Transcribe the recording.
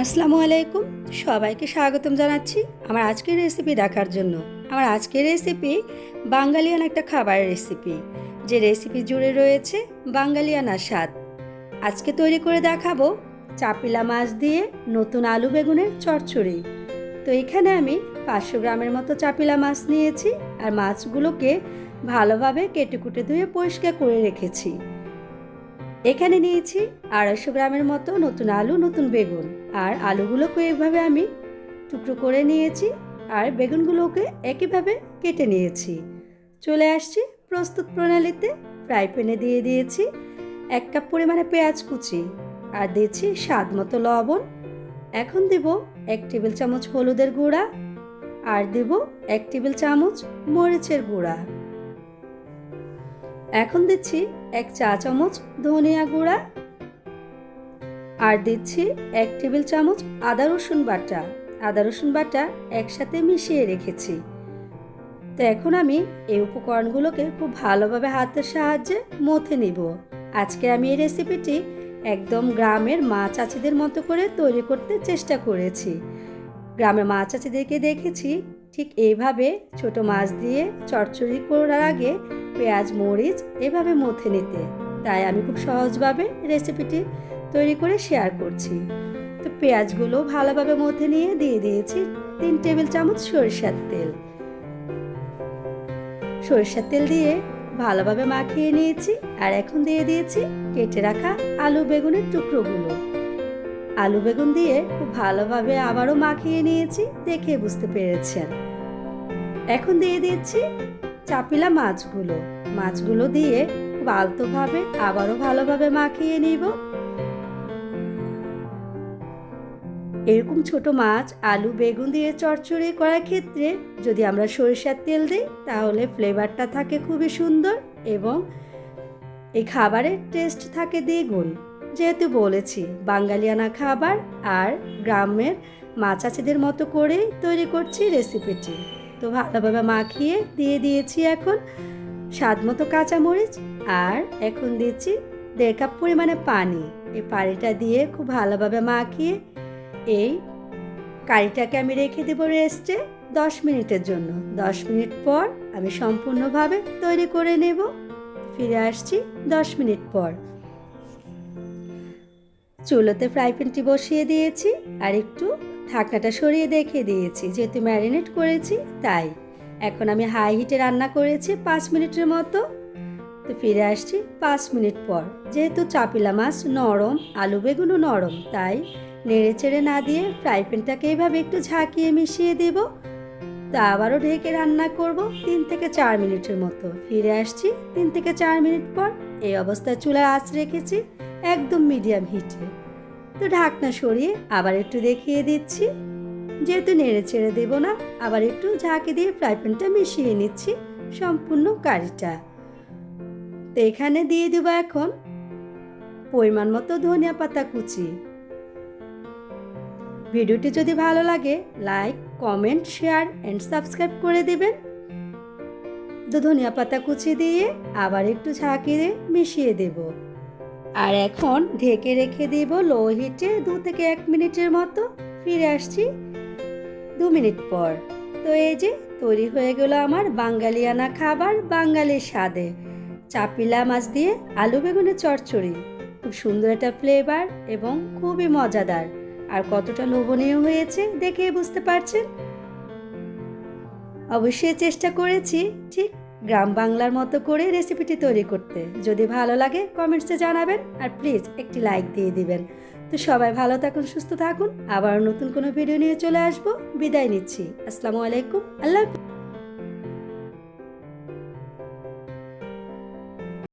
আসসালামু আলাইকুম। সবাইকে স্বাগতম জানাচ্ছি আমার আজকের রেসিপি দেখার জন্য। আমার আজকের রেসিপি বাঙালিয়ান একটা খাবারের রেসিপি যে রেসিপি জুড়ে রয়েছে বাঙালিয়ানা স্বাদ। আজকে তৈরি করে দেখাবো চাপিলা মাছ দিয়ে নতুন আলু বেগুনের চচ্চড়ি। তো এখানে আমি পাঁচশো গ্রামের মতো চাপিলা মাছ নিয়েছি আর মাছগুলোকে ভালোভাবে কেটে কুটে ধুয়ে পরিষ্কার করে রেখেছি। এখানে নিয়েছি আড়াইশো গ্রামের মতো নতুন আলু, নতুন বেগুন। আর আলুগুলোকে এভাবে আমি টুকরো করে নিয়েছি আর বেগুনগুলোকে একইভাবে কেটে নিয়েছি। চলে আসছি প্রস্তুত প্রণালীতে। ফ্রাই প্যানে দিয়ে দিয়েছি এক কাপ পরিমাণে পেঁয়াজ কুচি আর দিয়েছি স্বাদ মতো লবণ। এখন দেব এক টেবিল চামচ হলুদের গুঁড়া আর দেব এক টেবিল চামচ মরিচের গুঁড়া। এখন দিচ্ছি এক চা চামচ ধনিয়া গুঁড়া। আর দিচ্ছি এক টেবিল চামচ আদা রসুন বাটা। আদা রসুন বাটা একসাথে মিশিয়ে রেখেছি। তো এখন আমি এই উপকরণগুলোকে খুব ভালোভাবে হাতের সাহায্যে মথে নিব। আজকে আমি এই রেসিপিটি একদম গ্রামের মা চাচিদের মতো করে তৈরি করতে চেষ্টা করেছি। গ্রামের মা চাচিদেরকে দেখেছি ঠিক এইভাবে ছোট মাছ দিয়ে চচ্চড়ি করার আগে পেঁয়াজ, মরিচ এভাবে মথে নিতে। তাই আমি খুব সহজভাবে রেসিপিটি তৈরি করে শেয়ার করছি। তো পেঁয়াজগুলো ভালোভাবে মধ্যে নিয়ে দিয়ে দিয়েছি তিন টেবিল চামচ সরিষার তেল। সরিষার তেল দিয়ে ভালোভাবে মাখিয়ে নিয়েছি আর এখন দিয়ে দিয়েছি কেটে রাখা আলু বেগুনের টুকরোগুলো। আলু বেগুন দিয়ে খুব ভালোভাবে আবারও মাখিয়ে নিয়েছি, দেখে বুঝতে পেরেছেন। এখন দিয়ে দিচ্ছি চাপিলা মাছগুলো। মাছগুলো দিয়ে খুব আলতোভাবে আবারও ভালোভাবে মাখিয়ে নিব। এরকম ছোট মাছ আলু বেগুন দিয়ে চচ্চড়ি করার ক্ষেত্রে যদি আমরা সরিষার তেল দিই, তাহলে ফ্লেভারটা থাকে খুবই সুন্দর এবং এই খাবারের টেস্ট থাকে দ্বিগুণ। যেহেতু বলেছি, বাঙালিয়ানা খাবার আর গ্রামের মাছ আছিদের মতো করেই তৈরি করছি রেসিপিটি। তো ভালোভাবে মাখিয়ে দিয়ে দিয়েছি এখন স্বাদ মতো কাঁচামরিচ আর এখন দিচ্ছি দেড় কাপ পরিমাণে পানি। এই পানিটা দিয়ে খুব ভালোভাবে মাখিয়ে এই কারিটাকে আমি রেখে দেবো রেস্টে দশ মিনিটের জন্য। দশ মিনিট পর আমি সম্পূর্ণভাবে তৈরি করে নেব। ফিরে আসছি দশ মিনিট পর। চুলোতে ফ্রাই প্যানটি বসিয়ে দিয়েছি আর একটু ঢাকনাটা সরিয়ে দেখে দিয়েছি, যেহেতু ম্যারিনেট করেছি তাই। এখন আমি হাই হিটে রান্না করেছি পাঁচ মিনিটের মতো। তো ফিরে আসছি পাঁচ মিনিট পর। যেহেতু চাপিলা মাছ নরম, আলু বেগুনও নরম, তাই নেড়ে চেড়ে না দিয়ে ফ্রাই প্যানটাকে এইভাবে একটু ঝাঁকিয়ে মিশিয়ে দেব। তা আবারও ঢেকে রান্না করব তিন থেকে চার মিনিটের মতো। ফিরে আসছি তিন থেকে চার মিনিট পর। এই অবস্থায় চুলার আঁচ রেখেছি। একদম মিডিয়াম হিটে। তো ঢাকনা সরিয়ে আবার একটু দেখিয়ে দিচ্ছি। যেহেতু নেড়ে ছেড়ে দেব না, আবার একটু ঝাঁকে দিয়ে ফ্রাই প্যানটা মিশিয়ে নিচ্ছি সম্পূর্ণ কারিটা। তো এখানে দিয়ে দেবো এখন পরিমাণ মতো ধনিয়া পাতা কুচি। ভিডিওটি যদি ভালো লাগে, like, comment, share and subscribe করে দেবেন। তো ধনিয়া পাতা কুচি দিয়ে আবার একটু ঝাঁকিয়ে মিশিয়ে দেব। আর এখন ঢেকে রেখে দেব লো হিটে দু থেকে এক মিনিটের মতো। ফিরে আসছি দু মিনিট পর। তো এই যে তৈরি হয়ে গেল আমার বাঙালিয়ানা খাবার বাঙালির স্বাদে। চাপিলা মাছ দিয়ে আলু বেগুনের চচ্চড়ি। খুব সুন্দর একটা ফ্লেভার এবং খুবই মজাদার। আর কতটা লোভনীয় হয়েছে দেখে বুঝতে পারছেন? অবশ্যই চেষ্টা করেছি, ঠিক গ্রাম বাংলার মতো করে রেসিপিটি তৈরি করতে। যদি ভালো লাগে কমেন্টসে জানাবেন আর প্লিজ একটি লাইক দিয়ে দিবেন। তো সবাই ভালো থাকুন, সুস্থ থাকুন। আবার নতুন কোনো ভিডিও নিয়ে চলে আসব। বিদায় নিচ্ছি। আসসালামু আলাইকুম। আল্লাহ।